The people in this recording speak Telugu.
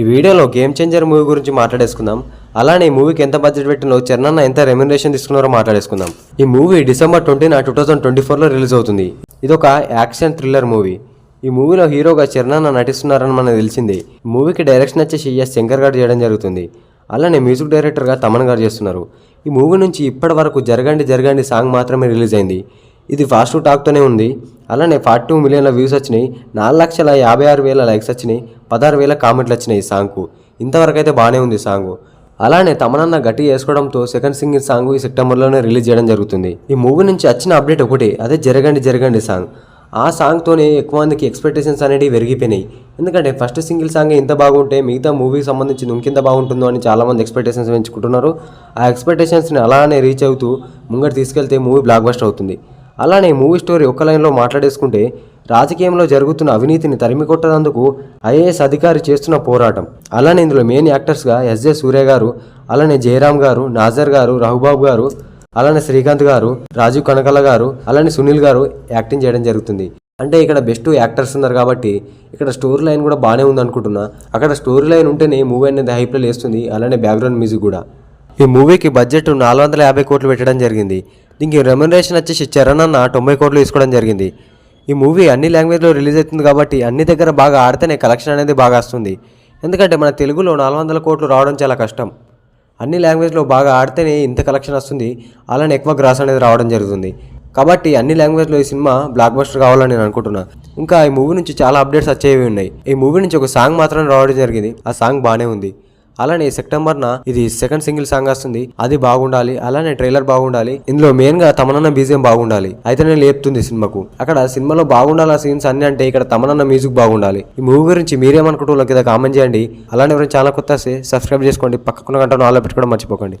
ఈ వీడియోలో గేమ్ చేంజర్ మూవీ గురించి మాట్లాడేసుకుందాం. అలానే ఈ మూవీకి ఎంత బడ్జెట్ పెట్టినో చరణ్ ఎంత రెమ్యునరేషన్ తీసుకున్నారో మాట్లాడేసుకుందాం. ఈ movie December twenty two thousand twenty ఫోర్లో రిలీజ్ అవుతుంది. ఇది ఒక యాక్షన్ థ్రిల్లర్ మూవీ ఈ మూవీలో హీరోగా చరణ్ నటిస్తున్నారని మనకు తెలిసింది. మూవీకి డైరెక్షన్ వచ్చేసి ఎస్ శంకర్ గారు చేయడం జరుగుతుంది. అలానే మ్యూజిక్ డైరెక్టర్గా తమన్ గారు చేస్తున్నారు. ఈ మూవీ నుంచి ఇప్పటి వరకు జరగండి జరగండి సాంగ్ మాత్రమే రిలీజ్ అయింది. ఇది ఫాస్ట్ టాక్తోనే ఉంది. అలానే ఫార్టీ టూ మిలియన్ల వ్యూస్ వచ్చినాయి నాలుగు లక్షల యాభై ఆరు వేల లైక్స్ వచ్చినాయి పదహారు వేల కామెంట్లు వచ్చినాయి ఈ సాంగ్కు. ఇంతవరకు అయితే బాగానే ఉంది సాంగ్. అలానే తమనన్న గట్టి చేసుకోవడంతో సెకండ్ సింగిల్ సాంగ్ ఈ సెప్టెంబర్లోనే రిలీజ్ చేయడం జరుగుతుంది. ఈ మూవీ నుంచి వచ్చిన అప్డేట్ ఒకటి అదే జరగండి జరగండి సాంగ్. ఆ సాంగ్తోనే ఎక్కువ మందికి ఎక్స్పెక్టేషన్స్ అనేవి పెరిగిపోయినాయి. ఎందుకంటే ఫస్ట్ సింగిల్ సాంగ్ ఇంత బాగుంటే మిగతా మూవీకి సంబంధించి ఇంకెంత బాగుంటుందో అని చాలామంది ఎక్స్పెక్టేషన్స్ పెంచుకుంటున్నారు. ఆ ఎక్స్పెక్టేషన్స్ని అలానే రీచ్ అవుతూ ముంగట తీసుకెళ్తే మూవీ బ్లాక్ బస్టర్ అవుతుంది. అలానే మూవీ స్టోరీ ఒక్క లైన్లో మాట్లాడేసుకుంటే రాజకీయంలో జరుగుతున్న అవినీతిని తరిమి కొట్టడందుకు ఐఏఎస్ అధికారి చేస్తున్న పోరాటం. అలానే ఇందులో మెయిన్ యాక్టర్స్గా ఎస్జే సూర్య గారు అలానే జయరామ్ గారు నాజర్ గారు రఘుబాబు గారు అలానే శ్రీకాంత్ గారు రాజీవ్ కనకల గారు అలానే సునీల్ గారు యాక్టింగ్ చేయడం జరుగుతుంది. అంటే ఇక్కడ బెస్ట్ యాక్టర్స్ ఉన్నారు కాబట్టి ఇక్కడ స్టోరీ లైన్ కూడా బాగానే ఉంది అనుకుంటున్నా అక్కడ స్టోరీ లైన్ ఉంటేనే మూవీ అనేది హైప్లో లేస్తుంది. అలానే బ్యాక్గ్రౌండ్ మ్యూజిక్ కూడా. ఈ మూవీకి బడ్జెట్ నాలుగు వందల యాభై కోట్లు పెట్టడం జరిగింది. దీనికి రెమ్యునరేషన్ వచ్చేసి చరణ్ అన్న తొంభై కోట్లు తీసుకోవడం జరిగింది. ఈ మూవీ అన్ని లాంగ్వేజ్లో రిలీజ్ అవుతుంది కాబట్టి అన్ని దగ్గర బాగా ఆడితేనే కలెక్షన్ అనేది బాగా వస్తుంది. ఎందుకంటే మన తెలుగులో నాలుగు వందల కోట్లు రావడం చాలా కష్టం. అన్ని లాంగ్వేజ్లో బాగా ఆడితేనే ఇంత కలెక్షన్ వస్తుంది. అలానే ఎక్కువ గ్రాస్ అనేది రావడం జరుగుతుంది. కాబట్టి అన్ని లాంగ్వేజ్లో ఈ సినిమా బ్లాక్ బస్టర్ కావాలని నేను అనుకుంటున్నా. ఇంకా ఈ మూవీ నుంచి చాలా అప్డేట్స్ వచ్చేవి ఉన్నాయి. ఈ మూవీ నుంచి ఒక సాంగ్ మాత్రం రావడం జరిగింది. ఆ సాంగ్ బాగానే ఉంది. అలానే సెప్టెంబర్న ఇది సెకండ్ సింగిల్ సాంగ్ వస్తుంది. అది బాగుండాలి అలానే ట్రైలర్ బాగుండాలి. ఇందులో మెయిన్గా తమనన్న బీజియం బాగుండాలి. అయితేనే లేపుతుంది సినిమాకు. అక్కడ సినిమాలో బాగుండాలి సీన్స్ అన్ని అంటే ఇక్కడ తమనన్న మ్యూజిక్ బాగుండాలి. ఈ మూవీ గురించి మీరేమనుకుంటున్నారు కింద కామెంట్ చేయండి. అలానే ఎవరైనా చాలా కొత్త వస్తే సబ్స్క్రైబ్ చేసుకోండి. పక్కకున్న గంట నాలో పెట్టుకోవడం మర్చిపోకండి.